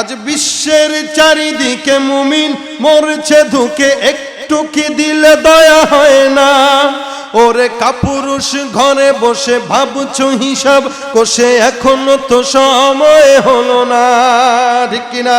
আজ বিশ্বের চারিদিকে মুমিন মরছে ধুকে, একটু কি দিলে দয়া হয় না? ওরে কাপুরুষ ঘরে বসে ভাবছ হিসাব, কষে এখনও তো সময় হলো না। ঠিক কিনা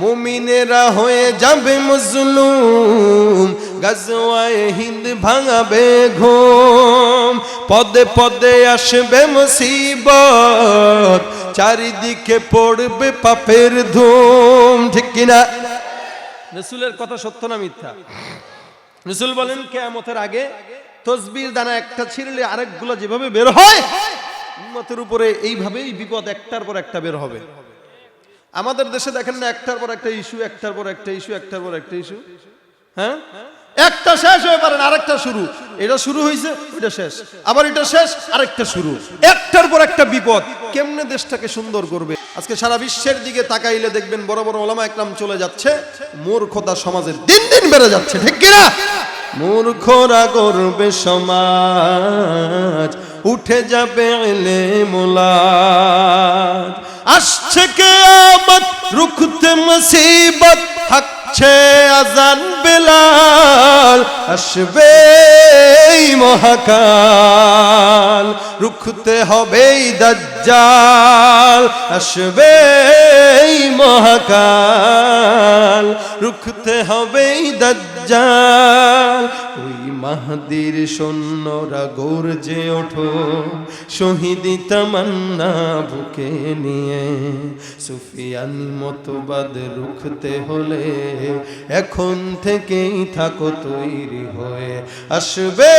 মুমিনেরা হয়ে যাবে মজলুম, গাজওয়ায় হিন্দ ভাঙাবে ঘুম। পদে পদে আসবে মুসিবত চারিদিকে পড়বে পাপের ধুম, ঠিক কিনা? রসুলের কথা সত্য না মিথ্যা? রসুল বলেন, কেয়ামতের আগে তসবির দানা একটা ছিঁড়লে আরেকগুলো যেভাবে বের হয়, উম্মতের উপরে এইভাবেই বিপদ একটার পর একটা বের হবে। আমাদের দেশে দেখেন না, একটার পর একটা ইস্যু, একটার পর একটা ইস্যু, একটার পর একটা ইস্যু। হ্যাঁ? একটা শেষ হয়ে পারেন আরেকটা শুরু। এটা শুরু হয়েছে ওইটা শেষ। আবার এটা শেষ, আরেকটা শুরু। একটার পর একটা বিপদ। কেমনে দেশটাকে সুন্দর করবে? আজকে সারা বিশ্বের দিকে তাকাইলে দেখবেন বড় বড় ওলামা একরাম চলে যাচ্ছে। মূর্খতা সমাজের দিন দিন বেড়ে যাচ্ছে, ঠিক কিনা? মূর্খরা করবে সমাজ, উঠে যাবে এলে মোলাজ আসছে কে আমত রুখতে মুসিবত। হাকছে আজান বেলাল আসবে মহাকাল। রুখতে হবে দজ্জাল দাজ্জাল আসবে মহাকাল। রুখতে হবে এই দাজ্জাল ওই মাহাদির সৈন্যরা গর্জে ওঠো, শহীদি তামান্না বুকে নিয়ে। সুফিয়ানি মতবাদ রুখতে হলে এখন থেকেই থাকো তৈরি হয়ে। আসবে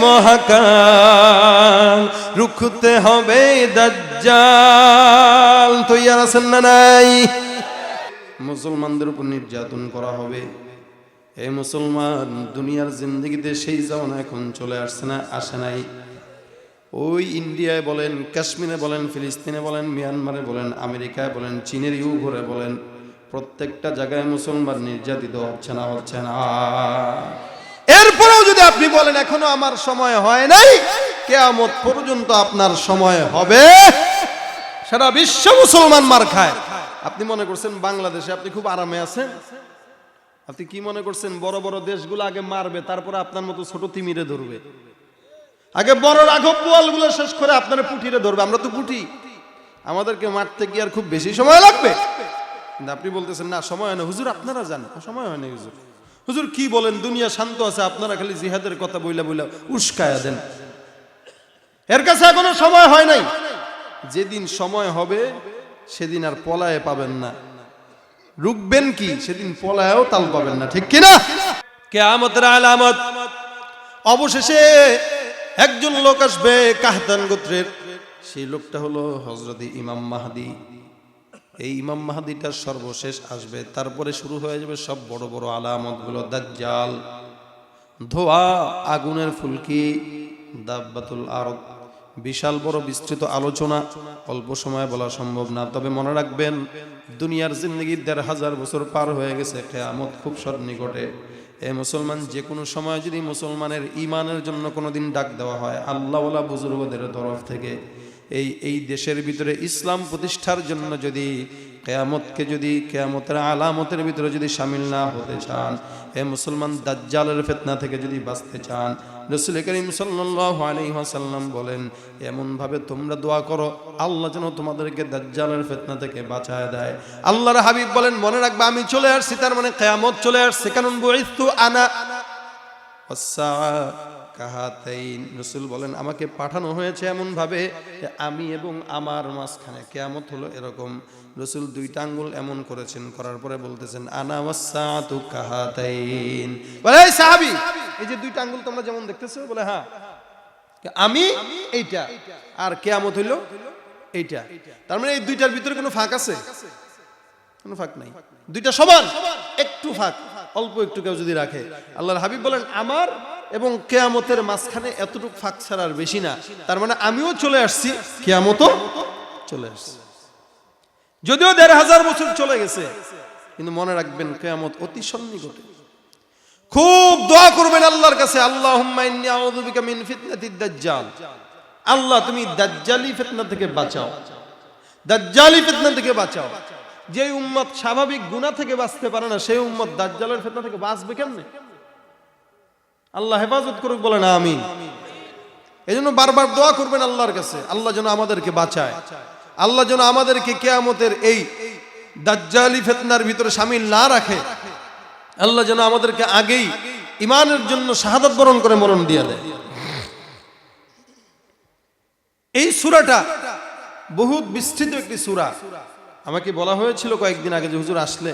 মহাকাল, রুখতে হবে দাজ্জাল। তৈয়ার আছেন না নাই? মুসলমানদের উপর নির্যাতন করা হবে। এই মুসলমান, দুনিয়ার জিন্দগিতে সেই জামানা এখন চলে আসছে না, আসে নাই। ওই ইন্ডিয়ায় বলেন, কাশ্মীরে বলেন, ফিলিস্তিনে বলেন, মিয়ানমারে বলেন, আমেরিকায় বলেন, চীনের ইউ ইউঘরে বলেন, প্রত্যেকটা জায়গায় মুসলমান নির্যাতিত হচ্ছে না হচ্ছে না। এরপরেও যদি আপনি বলেন, এখনও আমার সময় হয় নাই, কেয়ামত পর্যন্ত আপনার সময় হবে। সারা বিশ্ব মুসলমান মার খায়। আপনি মনে করছেন, বাংলাদেশে আপনি খুব আরামে আছেন? আপনি কি মনে করছেন বড় বড় দেশগুলো আগে মারবে, তারপরে আপনার মতো ছোট তিমিরে ধরবে? আগে বড় রাঘবগুলো শেষ করে আপনারা পুটিরে ধরবে, আমরা তো পুটি। আমাদেরকে মারতে গিয়ে আর খুব বেশি সময় লাগবে? কিন্তু আপনি বলতেছেন, না, সময় হয় না। হুজুর, আপনারা যান সময় হয় না, হুজুর। হুজুর, কি বলেন? দুনিয়া শান্ত আছে, আপনারা খালি জিহাদের কথা বইলা বইলা উস্কায়া দেন। এর কাছে এখনও সময় হয় নাই। যেদিন সময় হবে, সেদিন আর পলায়ে পাবেন না। রুকবেন কি? সেদিন পলায়ও তাল পাবেন না ঠিক কিনা? কেয়ামতের আলামত। অবশেষে একজন লোক আসবে কাহতান গোত্রের। সেই লোকটা হলো হজরত ইমাম মাহাদি। এই ইমাম মাহাদিটা সর্বশেষ আসবে। তারপরে শুরু হয়ে যাবে সব বড় বড় আলামতগুলো দাজ্জাল ধোয়া আগুনের ফুলকি দাব্বাতুল আরব বিশাল বড় বিস্তৃত আলোচনা অল্প সময়ে বলা সম্ভব না। তবে মনে রাখবেন, দুনিয়ার জিন্দগি দেড় হাজার বছর পার হয়ে গেছে, কেয়ামত খুব সন্নিকটে। এ মুসলমান যে কোনো সময় যদি মুসলমানের ইমানের জন্য কোনো দিন ডাক দেওয়া হয়, আল্লাহওয়ালা বুজুর্গদের তরফ থেকে। এই এই দেশের ভিতরে ইসলাম প্রতিষ্ঠার জন্য যদি কেয়ামতকে যদি, কেয়ামতের আলামতের ভিতরে যদি সামিল না হতে চান, এ মুসলমান দাজ্জালের ফেতনা থেকে যদি বাঁচতে চান, রসুল করিম আলাইহি বলেন, এমনভাবে তোমরা দোয়া করো, আল্লাহ যেন তোমাদেরকে দাজ্জালের ফিতনা থেকে বাঁচায় দেয়। আল্লাহর হাবিব বলেন, মনে রাখবে, আমি চলে আসছি, তার মানে কিয়ামত চলে আসছে। কারণ আনা রসুল বলেন, আমাকে পাঠানো হয়েছে এমন ভাবে আমি এবং আমার মাঝখানে কেয়ামত হলো এরকম। রসুল দুইটা আঙ্গুল এমন করেছেন, করার পরে বলতেছেন, আনা বলে, এই সাহাবী, এই যে দুইটা আঙ্গুল তোমরা যেমন দেখতেছো, বলে হ্যাঁ আমি এইটা, আর কেয়ামত হইল এইটা। তার মানে এই দুইটার ভিতরে কোনো ফাঁক আছে? কোনো ফাঁক নাই। দুইটা সমান, একটু ফাঁক, অল্প একটু কেউ যদি রাখে। আল্লাহর হাবিব বলেন, আমার এবং কেয়ামতের মাঝখানে এতটুকু ফাঁক ছাড়া আর বেশি না। তার মানে আমিও চলে আসছি, কেয়ামতও চলে আসছি। যদিও দেড় হাজার বছর চলে গেছে, কিন্তু মনে রাখবেন কেয়ামত অতি সন্নিকটে। খুব দোয়া করবেন আল্লাহর কাছে দাজ্জাল। আল্লাহ, তুমি দাজ্জালি ফিতনা থেকে বাঁচাও। দাজ্জালি ফিতনা থেকে বাঁচাও। যে উম্মত স্বাভাবিক গুনাহ থেকে বাঁচতে পারে না, সেই উম্মত দাজ্জালের ফিতনা থেকে বাঁচবে কেমনে? আল্লাহ হেফাজত করুক বলে না আমি এই জন্য বারবার দোয়া করবেন আল্লাহর কাছে। আল্লাহ যেন আমাদেরকে বাঁচায়। আল্লাহ যেন আমাদেরকে কেয়ামতের এই দাজ্জালি ফেতনার ভিতরে সামিল না রাখে। আল্লাহ যেন আমাদেরকে আগেই ইমানের জন্য শাহাদত বরণ করে মরণ দিয়ে দেয়। এই সুরাটা বহুত বিস্তৃত একটি সুরা। আমাকে বলা হয়েছিল কয়েকদিন আগে যে হুজুর আসলে,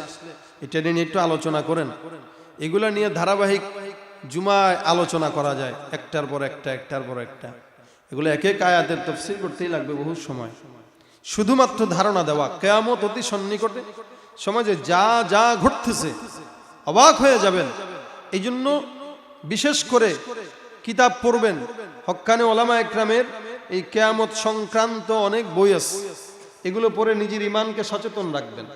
এটা নিয়ে একটু আলোচনা করেন। এগুলা নিয়ে ধারাবাহিক জুমায় আলোচনা করা যায়, একটার পর একটা, একটার পর একটা। এগুলো এক এক আয়াতের তফসিল করতেই লাগবে বহু সময়। শুধুমাত্র ধারণা দেওয়া, কেয়ামত অতি সন্নিকটে। সমাজে যা যা ঘটতেছে, অবাক হয়ে যাবেন। এই জন্য বিশেষ করে কিতাব পড়বেন, হক্কানে ওলামা একরামের এই কেয়ামত সংক্রান্ত অনেক বই আছে। এগুলো পড়ে নিজের ইমানকে সচেতন রাখবেন।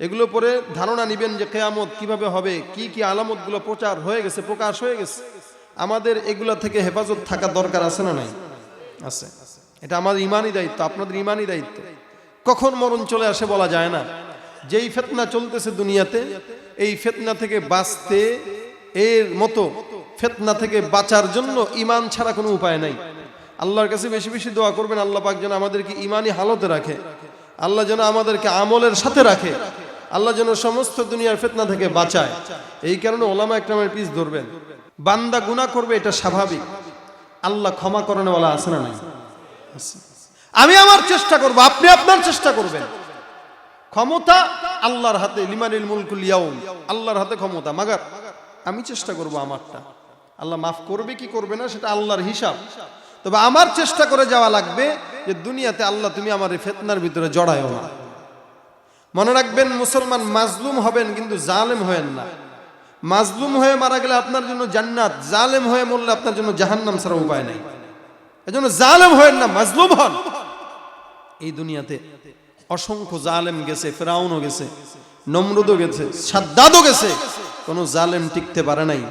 এগুলো পরে ধারণা নিবেন যে কেয়ামত কীভাবে হবে, কি কি আলামতগুলো প্রচার হয়ে গেছে, প্রকাশ হয়ে গেছে। আমাদের এগুলা থেকে হেফাজত থাকা দরকার আছে না নাই? আছে। এটা আমাদের ইমানই দায়িত্ব, আপনাদের ইমানই দায়িত্ব। কখন মরণ চলে আসে বলা যায় না। যেই ফেতনা চলতেছে দুনিয়াতে, এই ফেতনা থেকে বাঁচতে, এর মতো ফেতনা থেকে বাঁচার জন্য ইমান ছাড়া কোনো উপায় নাই। আল্লাহর কাছে বেশি বেশি দোয়া করবেন, আল্লাহ পাক যেন আমাদেরকে ইমানই হালতে রাখে। আল্লাহ যেন আমাদেরকে আমলের সাথে রাখে। আল্লাহ যেন সমস্ত দুনিয়ার ফেতনা থেকে বাঁচায়। এই কারণে ওলামা একরামের পিস ধরবেন। বান্দা গুনাহ করবে, এটা স্বাভাবিক। আল্লাহ ক্ষমা করানোওয়ালা আছে না আমি আমার চেষ্টা করব, আপনি আপনার চেষ্টা করবেন। ক্ষমতা আল্লাহর হাতে, লিমানিল মুলকুল ইয়াউম। আল্লাহর হাতে ক্ষমতা, মাগার। আমি চেষ্টা করব আমারটা। আল্লাহ মাফ করবে কি করবে না, সেটা আল্লাহর হিসাব। তবে আমার চেষ্টা করে যাওয়া লাগবে যে দুনিয়াতে আল্লাহ তুমি আমার এই ফেতনার ভিতরে জড়ায়ও না। মনে রাখবেন, মুসলমান মাজলুম হবেন কিন্তু জালেম হয়েন না। মাজলুম হয়ে মারা গেলে আপনার জন্য জান্নাত, জালেম হয়ে মরলে আপনার জন্য জাহান্নাম ছাড়া উপায় নেই। এজন্য জালেম হয়েন না, মাজলুম হন। এই দুনিয়াতে অসংখ্য জালেম গেছে, ফেরাউনও গেছে, নমরুদও গেছে, সাদ্দাদও গেছে। কোনো জালেম টিকতে পারে নাই।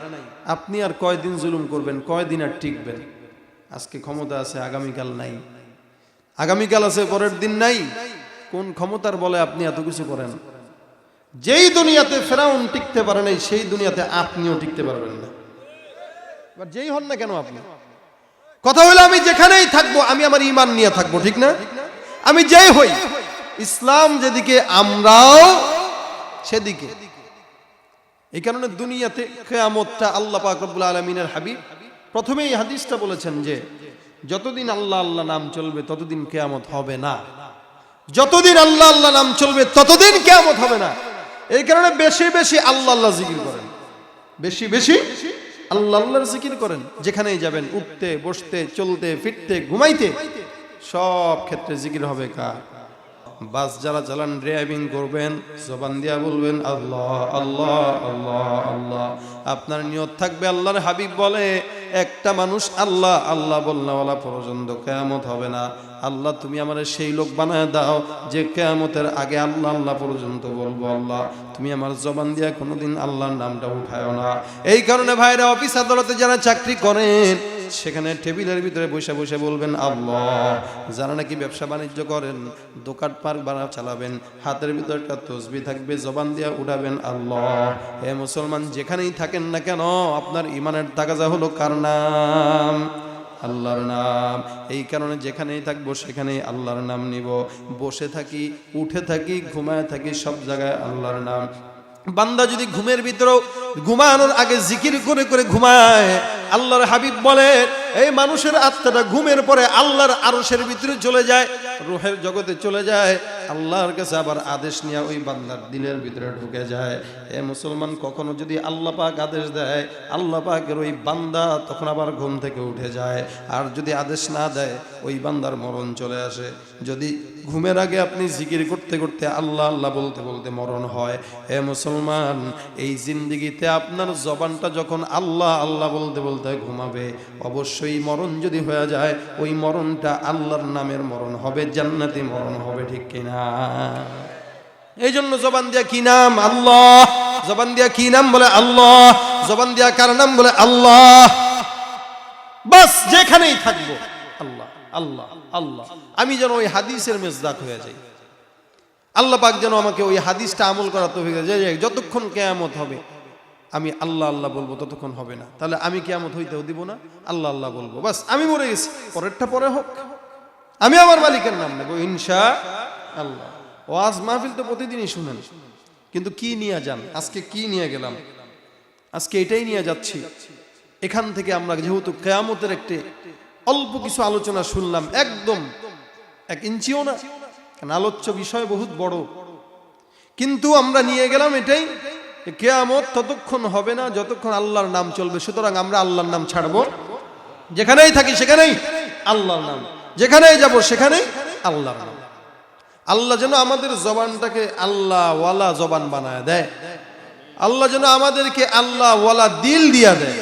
আপনি আর কয়দিন জুলুম করবেন, কয়দিন আর টিকবেন? আজকে ক্ষমতা আছে, আগামীকাল নাই। আগামীকাল আছে, পরের দিন নাই। কোন ক্ষমতার বলে আপনি এত কিছু করেন? যেই দুনিয়াতে ফেরাউন টিকতে পারে নাই, সেই দুনিয়াতে আপনিও টিকতে পারবেন না। এবার যেই হন না কেন আপনি? কথা হলো আমি যেখানেই থাকব, আমি আমার ইমান নিয়ে থাকব, ঠিক না? আমি যেই হই, ইসলাম যেদিকে, আমরাও সেদিকে। এই কারণে দুনিয়াতে কেয়ামতটা আল্লাহ পাক রব্বুল আলমিনের হাবিব। প্রথমেই হাদিসটা বলেছেন যে, যতদিন আল্লাহ আল্লাহ নাম চলবে, ততদিন কেয়ামত হবে না। যতদিন আল্লাহ আল্লাহ নাম চলবে, ততদিন কেয়ামত হবে না। এই কারণে বেশি বেশি আল্লাহ আল্লাহ জিকির করেন। বেশি বেশি আল্লাহ আল্লাহর জিকির করেন, যেখানেই যাবেন, উঠতে, বসতে, চলতে, ফিরতে, ঘুমাইতে, সব ক্ষেত্রে জিকির হবে কার? বাস যারা চালান ড্রাইভিং করবেন, জবান দিয়া বলবেন, আল্লাহ আল্লাহ আল্লাহ আল্লাহ। আপনার নিয়ত থাকবে, আল্লাহর হাবিব বলে, একটা মানুষ আল্লাহ আল্লাহ বললাওয়ালা পর্যন্ত কেয়ামত হবে না। আল্লাহ, তুমি আমার সেই লোক বানায় দাও যে কেয়ামতের আগে আল্লাহ আল্লাহ পর্যন্ত বলব আল্লাহ। তুমি আমার জবান দিয়া কোনোদিন আল্লাহর নামটা উঠায় না। এই কারণে ভাইরা, অফিস আদালতে যারা চাকরি করেন, সেখানে টেবিলের ভিতরে বসে বসে বলবেন, আল্লাহ, যারা নাকি ব্যবসা বাণিজ্য করেন, দোকান পার্ক বানা চালাবেন, হাতের ভিতরে একটা তসবি থাকবে, জবান দিয়া উঠাবেন, আল্লাহ। হে মুসলমান যেখানেই থাকেন না কেন, আপনার ইমানের তাগাজা হলো কার নাম? আল্লাহর নাম। এই কারণে যেখানেই থাকব, সেখানেই আল্লাহর নাম নিব। বসে থাকি, উঠে থাকি, ঘুমায় থাকি, সব জায়গায় আল্লাহর নাম। বান্দা যদি ঘুমের ভিতরেও ঘুমানোর আগে জিকির করে করে ঘুমায়, আল্লাহর হাবিব বলে এই মানুষের আত্মাটা ঘুমের পরে আল্লাহর আরশের ভিতরে চলে যায়, রুহের জগতে চলে যায়, আল্লাহর কাছে আবার আদেশ নিয়ে ওই বান্দার দিনের ভিতরে ঢুকে যায়। এ মুসলমান কখনো যদি আল্লাহ পাক আদেশ দেয়, আল্লাহ পাকের ওই বান্দা তখন আবার ঘুম থেকে উঠে যায়। আর যদি আদেশ না দেয়, ওই বান্দার মরণ চলে আসে। যদি ঘুমের আগে আপনি জিকির করতে করতে আল্লাহ আল্লাহ বলতে বলতে মরণ হয়। হে মুসলমান, এই জিন্দিগিতে আপনার জবানটা যখন আল্লাহ আল্লাহ বলতে বলতে ঘুমাবে, অবশ্যই মরণ যদি হয়ে যায়, ওই মরণটা আল্লাহর নামের মরণ হবে, জান্নাতি মরণ হবে, ঠিক কিনা এই জন্য জবান দিয়া কি নাম? আল্লাহ। জবান দিয়া কি নাম বলে? আল্লাহ। জবান দিয়া কার নাম বলে? আল্লাহ। বাস, যেখানেই থাকব। আল্লাহ আল্লাহ। আমি যেন ওই হাদিসের মেজদাক হয়ে যাই। আল্লাহ পাক যেন আমাকে ওই হাদিসটা আমল করার তৌফিক দেয়। যে যে যতক্ষণ কেয়ামত হবে, আমি আল্লাহ আল্লাহ বলব, ততক্ষণ হবে না। তাহলে আমি কেয়ামত হইতেও দিব না, আল্লাহ আল্লাহ বলব। বাস, আমি মরে গেছি। পরেরটা পরে হোক। আমি আমার মালিকের নাম নেব, ইনশা আল্লাহ। ওয়াজ মাহফিল তো প্রতিদিনই শুনেন। কিন্তু কি নিয়ে যান? আজকে কি নিয়ে গেলাম? আজকে এটাই নিয়ে যাচ্ছি। এখান থেকে আমরা যেহেতু কেয়ামতের একটি অল্প কিছু আলোচনা শুনলাম, একদম। এক ইঞ্চিও না, কারণ আলোচ্য বিষয় বহুত বড়। কিন্তু আমরা নিয়ে গেলাম এটাই কেয়ামত ততক্ষণ হবে না, যতক্ষণ আল্লাহর নাম চলবে। সুতরাং আমরা আল্লাহর নাম ছাড়বো। যেখানেই থাকি সেখানেই আল্লাহর নাম। যেখানেই যাব সেখানেই আল্লাহর নাম। আল্লাহ যেন আমাদের জবানটাকে আল্লাহ ওয়ালা জবান বানায় দেয়। আল্লাহ যেন আমাদেরকে আল্লাহ ওয়ালা দিল দিয়া দেয়।